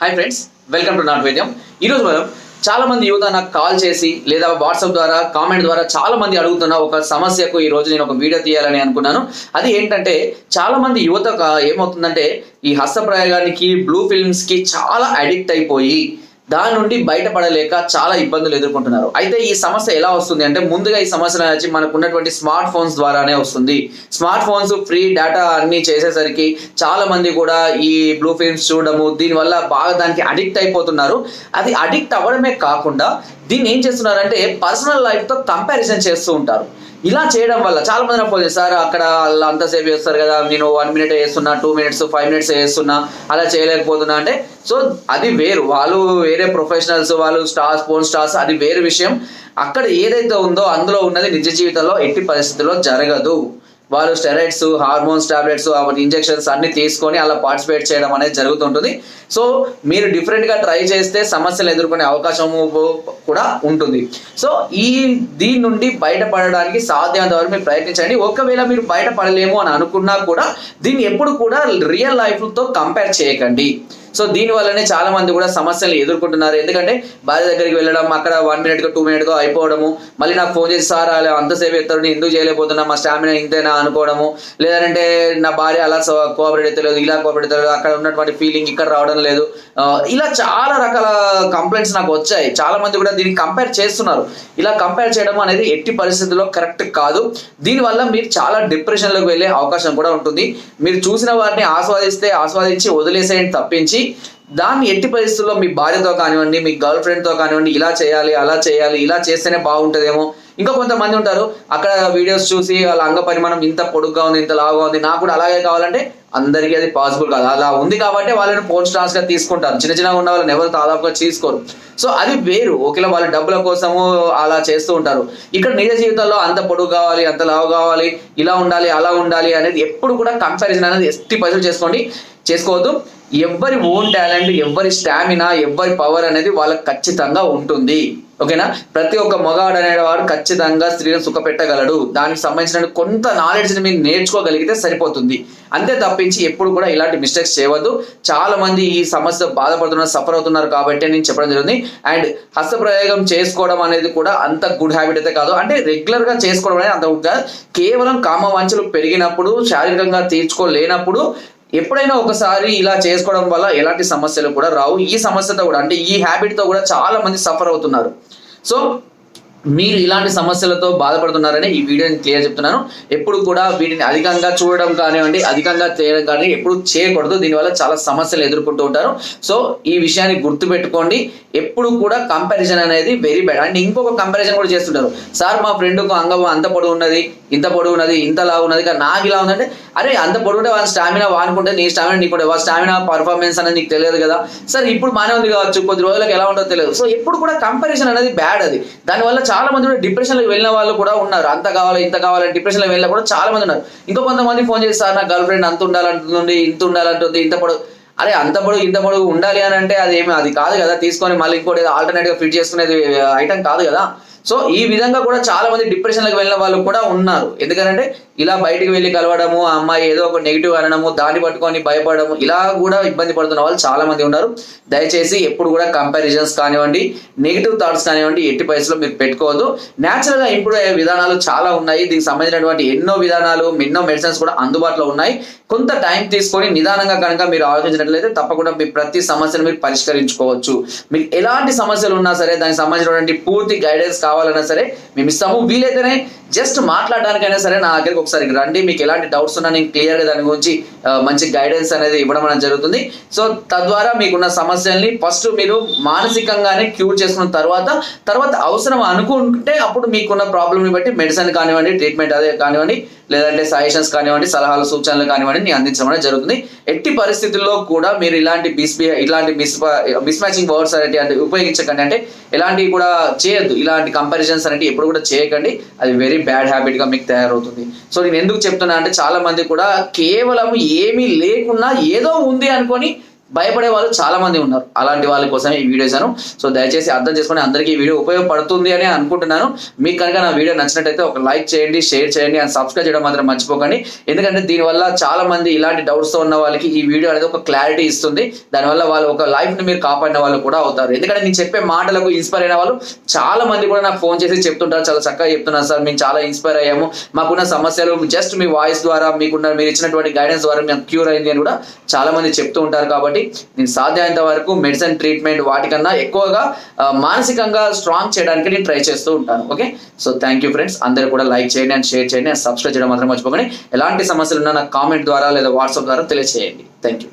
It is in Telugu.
హాయ్ ఫ్రెండ్స్ వెల్కమ్ టు నాట్ వేద్యం ఈరోజు మనం చాలా మంది యువత నాకు కాల్ చేసి లేదా వాట్సాప్ ద్వారా కామెంట్ ద్వారా చాలా మంది అడుగుతున్న ఒక సమస్యకు ఈ రోజు నేను ఒక వీడియో తీయాలని అనుకున్నాను. అది ఏంటంటే చాలా మంది యువత ఏమవుతుందంటే ఈ హస్త ప్రయోగానికి బ్లూ ఫిల్మ్స్కి చాలా అడిక్ట్ అయిపోయి దాని నుండి బయటపడలేక చాలా ఇబ్బందులు ఎదుర్కొంటున్నారు. అయితే ఈ సమస్య ఎలా వస్తుంది అంటే ముందుగా ఈ సమస్య వచ్చి మనకు ఉన్నటువంటి స్మార్ట్ ఫోన్స్ ద్వారానే వస్తుంది. స్మార్ట్ ఫోన్స్ ఫ్రీ డేటా అన్ని చేసేసరికి చాలా మంది కూడా ఈ బ్లూ ఫిల్మ్స్ చూడడము దీనివల్ల బాగా దానికి అడిక్ట్ అయిపోతున్నారు. అది అడిక్ట్ అవ్వడమే కాకుండా దీన్ని ఏం చేస్తున్నారంటే పర్సనల్ లైఫ్తో కంపారిజన్ చేస్తూ ఉంటారు. ఇలా చేయడం వల్ల చాలా మంది నాకు సార్ అక్కడ వాళ్ళు అంతసేపు చేస్తారు కదా నేను వన్ మినిట్ వేస్తున్నా టూ మినిట్స్ ఫైవ్ మినిట్స్ వేస్తున్నా అలా చేయలేకపోతున్నా అంటే సో అది వేరు. వాళ్ళు వేరే ప్రొఫెషనల్స్ వాళ్ళు స్టార్స్ ఫోన్ స్టార్స్ అది వేరే విషయం. అక్కడ ఏదైతే ఉందో అందులో ఉన్నది నిజ జీవితంలో ఎట్టి పరిస్థితుల్లో జరగదు. వాళ్ళు స్టెరాయిడ్స్ హార్మోన్స్ టాబ్లెట్స్ ఇంజెక్షన్స్ అన్ని తీసుకొని అలా పార్టిసిపేట్ చేయడం అనేది జరుగుతుంటుంది. సో మీరు డిఫరెంట్గా ట్రై చేస్తే సమస్యలు ఎదుర్కొనే అవకాశం కూడా ఉంటుంది. సో ఈ దీని నుండి బయటపడడానికి సాధ్యమైనంత వరకు మీరు ప్రయత్నించండి. ఒకవేళ మీరు బయటపడలేము అని అనుకున్నా కూడా దీన్ని ఎప్పుడు కూడా రియల్ లైఫ్తో కంపేర్ చేయకండి. సో దీని వల్లనే చాలా మంది కూడా సమస్యలు ఎదుర్కొంటున్నారు. ఎందుకంటే భార్య దగ్గరికి వెళ్ళడం అక్కడ వన్ మినిట్ టూ మినిట్గా అయిపోవడము మళ్ళీ నాకు ఫోన్ చేసి సార్ అలా అంతసేపు ఎత్తారు నేను ఎందుకు చేయలేకపోతున్నా? మా స్టామినా ఇంతేనా? అనుకోవడము. లేదంటే నా భార్య అలా కోఆపరేట్ అవుతలేదు ఇలా కోఆపరేట్ అవుతలేదు అక్కడ ఉన్నటువంటి ఫీలింగ్ ఇక్కడ రావడం లేదు. ఇలా చాలా రకాల కంప్లైంట్స్ నాకు వచ్చాయి. చాలా మంది కూడా దీన్ని కంపేర్ చేస్తున్నారు. ఇలా కంపేర్ చేయడం అనేది ఎట్టి పరిస్థితుల్లో కరెక్ట్ కాదు. దీనివల్ల మీరు చాలా డిప్రెషన్లోకి వెళ్ళే అవకాశం కూడా ఉంటుంది. మీరు చూసిన వారిని ఆస్వాదిస్తే ఆస్వాదించి వదిలేసేయండి తప్పించి దాన్ని ఎట్టి పరిస్థితుల్లో మీ భార్యతో కానివ్వండి మీ గర్ల్ ఫ్రెండ్తో కానివ్వండి ఇలా చేయాలి అలా చేయాలి ఇలా చేస్తేనే బాగుంటుందేమో. ఇంకా కొంతమంది ఉంటారు అక్కడ వీడియోస్ చూసి వాళ్ళ అంగ పరిమాణం ఇంత పొడుగ్గా ఉంది ఇంత లావుగా ఉంది నాకు కూడా అలాగే కావాలంటే అందరికీ అది పాసిబుల్ కాదు. అలా ఉంది కాబట్టి వాళ్ళని ఫోన్ స్టార్స్గా తీసుకుంటారు. చిన్న చిన్నగా ఉన్న వాళ్ళని ఎవరు దాదాపుగా తీసుకోరు సో అది వేరు. ఒకవేళ వాళ్ళ డబ్బుల కోసము అలా చేస్తూ ఉంటారు. ఇక్కడ నిజ జీవితంలో అంత పొడుగు కావాలి అంత లావు కావాలి ఇలా ఉండాలి అలా ఉండాలి అనేది ఎప్పుడు కూడా కంపారిజన్ అనేది ఎట్టి పైసలు చేసుకోండి. చేసుకోవద్దు. ఎవరి ఓన్ టాలెంట్ ఎవరి స్టామినా ఎవరి పవర్ అనేది వాళ్ళకి ఖచ్చితంగా ఉంటుంది. ఓకేనా? ప్రతి ఒక్క మగాడు అనేవాడు ఖచ్చితంగా స్త్రీలను సుఖపెట్టగలడు. దానికి సంబంధించిన కొంత నాలెడ్జ్ని మీరు నేర్చుకోగలిగితే సరిపోతుంది. అంతే తప్పించి ఎప్పుడు కూడా ఇలాంటి మిస్టేక్స్ చేయవద్దు. చాలా మంది ఈ సమస్య బాధపడుతున్నారు సఫర్ అవుతున్నారు కాబట్టి నేను చెప్పడం జరిగింది. అండ్ హస్తప్రయోగం చేసుకోవడం అనేది కూడా అంత గుడ్ హ్యాబిట్ అయితే కాదు. అంటే రెగ్యులర్గా చేసుకోవడం అనేది అంత కేవలం కామ వాంఛలు పెరిగినప్పుడు శారీరకంగా తీర్చుకోలేనప్పుడు ఎప్పుడైనా ఒకసారి ఇలా చేసుకోవడం వల్ల ఎలాంటి సమస్యలు కూడా రావు. ఈ సమస్యతో కూడా అంటే ఈ హ్యాబిట్తో కూడా చాలా మంది సఫర్ అవుతున్నారు. సో మీరు ఇలాంటి సమస్యలతో బాధపడుతున్నారని ఈ వీడియోని క్లియర్ చెప్తున్నాను. ఎప్పుడు కూడా వీటిని అధికంగా చూడడం కానివ్వండి అధికంగా చేయడం కానీ ఎప్పుడు చేయకూడదు. దీనివల్ల చాలా సమస్యలు ఎదుర్కొంటూ ఉంటారు. సో ఈ విషయాన్ని గుర్తుపెట్టుకోండి. ఎప్పుడు కూడా కంపారిజన్ అనేది వెరీ బ్యాడ్ అండ్ ఇంకొక కంపారిజన్ కూడా చేస్తుంటారు. సార్ మా ఫ్రెండ్కు అంగం అంత పొడవు ఉన్నది ఇంత పొడవు ఉన్నది ఇంత లావు ఉన్నది కానీ నాకు ఇలా ఉందంటే అరే అంత పొడుగుంటే ఉంటే వాళ్ళ స్టామినా వానుకుంటే నీ స్టామినా నీకు వాళ్ళ స్టామినా పర్ఫార్మెన్స్ అనేది నీకు తెలియదు కదా. సార్ ఇప్పుడు బాగానే ఉంది కావచ్చు కొద్ది రోజులకు ఎలా ఉంటుందో తెలియదు. సో ఎప్పుడు కూడా కంపారిజన్ అనేది బ్యాడ్ అది. దానివల్ల చాలా మంది కూడా డిప్రెషన్లోకి వెళ్ళిన వాళ్ళు కూడా ఉన్నారు. అంత కావాలి ఇంత కావాలి డిప్రెషన్లో వెళ్ళిన కూడా చాలా మంది ఉన్నారు. ఇంకో కొంతమంది ఫోన్ చేసి సార్ నా గర్ల్ ఫ్రెండ్ అంత ఉండాలంటుంది ఇంత ఉండాలంటుంది ఇంత పొడవు అరే అంత పొడుగు ఇంత పొడుగు ఉండాలి అని అంటే అది ఏమి అది కాదు కదా. తీసుకొని మళ్ళీ ఇంకోటి ఆల్టర్నేట్గా ఫిట్ చేసుకునేది ఐటమ్ కాదు కదా. సో ఈ విధంగా కూడా చాలా మంది డిప్రెషన్లకు వెళ్ళిన వాళ్ళు కూడా ఉన్నారు. ఎందుకంటే ఇలా బయటికి వెళ్ళి కలవడము ఆ అమ్మాయి ఏదో ఒక నెగిటివ్ అనడము దాన్ని పట్టుకొని భయపడము ఇలా కూడా ఇబ్బంది పడుతున్న వాళ్ళు చాలా మంది ఉన్నారు. దయచేసి ఎప్పుడు కూడా కంపారిజన్స్ కానివ్వండి నెగిటివ్ థాట్స్ కానివ్వండి ఎట్టి పరిస్థితుల్లో మీరు పెట్టుకోవద్దు. న్యాచురల్గా ఇంప్రూవ్ అయ్యే విధానాలు చాలా ఉన్నాయి. దీనికి సంబంధించినటువంటి ఎన్నో విధానాలు ఎన్నో మెడిసిన్స్ కూడా అందుబాటులో ఉన్నాయి. కొంత టైం తీసుకొని నిదానంగా కనుక మీరు ఆలోచించినట్లయితే తప్పకుండా మీ ప్రతి సమస్యను మీరు పరిష్కరించుకోవచ్చు. మీకు ఎలాంటి సమస్యలు ఉన్నా సరే దానికి సంబంధించినటువంటి పూర్తి గైడెన్స్ కావాలన్నా సరే మేము ఇస్తాము. వీలైతేనే జస్ట్ మాట్లాడడానికైనా సరే నా దగ్గరికి ఒకసారి రండి. మీకు ఎలాంటి డౌట్స్ ఉన్నా నేను క్లియర్గా దాని గురించి మంచి గైడెన్స్ అనేది ఇవ్వడం అనేది జరుగుతుంది. సో తద్వారా మీకున్న సమస్యల్ని ఫస్ట్ మీరు మానసికంగానే క్యూర్ చేసుకున్న తర్వాత తర్వాత అవసరం అనుకుంటే అప్పుడు మీకున్న ప్రాబ్లమ్ని బట్టి మెడిసిన్ కానివ్వండి ట్రీట్మెంట్ అదే కానివ్వండి లేదంటే సజెషన్స్ కానివ్వండి సలహాలు సూచనలు కానివ్వండి నేను అందించడం అనేది జరుగుతుంది. ఎట్టి పరిస్థితుల్లో కూడా మీరు ఇలాంటి మిస్ ఇలాంటి మిస్ మిస్ మ్యాచింగ్ వర్డ్స్ అనేవి అంటే ఉపయోగించకండి. అంటే ఎలాంటివి కూడా చేయొద్దు. ఇలాంటి కంపారిజన్స్ అనేవి ఎప్పుడు కూడా చేయకండి. అది వెరీ బ్యాడ్ హ్యాబిట్గా మీకు తయారవుతుంది. సో నేను ఎందుకు చెప్తున్నా అంటే చాలా మంది కూడా కేవలం ఏమీ లేకున్నా ఏదో ఉంది అనుకొని భయపడే వాళ్ళు చాలా మంది ఉన్నారు. అలాంటి వాళ్ళ కోసం ఈ వీడియో చేశాను. సో దయచేసి అర్థం చేసుకొని అందరికీ ఈ వీడియో ఉపయోగపడుతుంది అని అనుకుంటున్నాను. మీకు కనుక నా వీడియో నచ్చినట్టయితే ఒక లైక్ చేయండి షేర్ చేయండి అండ్ సబ్స్క్రైబ్ చేయడం మాత్రం మర్చిపోకండి. ఎందుకంటే దీనివల్ల చాలా మంది ఇలాంటి డౌట్స్తో ఉన్న వాళ్ళకి ఈ వీడియో అనేది ఒక క్లారిటీ ఇస్తుంది. దానివల్ల వాళ్ళు ఒక లైఫ్ని మీరు కాపాడిన వాళ్ళు కూడా అవుతారు. ఎందుకంటే నేను చెప్పే మాటలకు ఇన్స్పైర్ అయిన వాళ్ళు చాలా మంది కూడా నాకు ఫోన్ చేసి చెప్తుంటారు. చాలా చక్కగా చెప్తున్నారు సార్ మేము చాలా ఇన్స్పైర్ అయ్యాము. మాకున్న సమస్యలు జస్ట్ మీ వాయిస్ ద్వారా మీకున్న మీరు ఇచ్చినటువంటి గైడెన్స్ ద్వారా మేము క్యూర్ అయింది అని కూడా చాలా మంది చెప్తూ ఉంటారు కాబట్టి నేను సాధ్యమైనంత వరకు మెడిసిన్ ట్రీట్మెంట్ వాటికన్నా ఎక్కువగా మానసికంగా స్ట్రాంగ్ చేయడానికి నేను ట్రై చేస్తూ ఉంటాను. Okay so thank you friends అందరూ కూడా లైక్ చేయండి అండ్ షేర్ చేయండి అండ్ సబ్స్క్రైబ్ చేయడం మాత్రం మర్చిపోకండి. ఎలాంటి సమస్యలు ఉన్నా నాకు కామెంట్ ద్వారా లేదా వాట్సాప్ ద్వారా తెలియజేయండి థ్యాంక్ యూ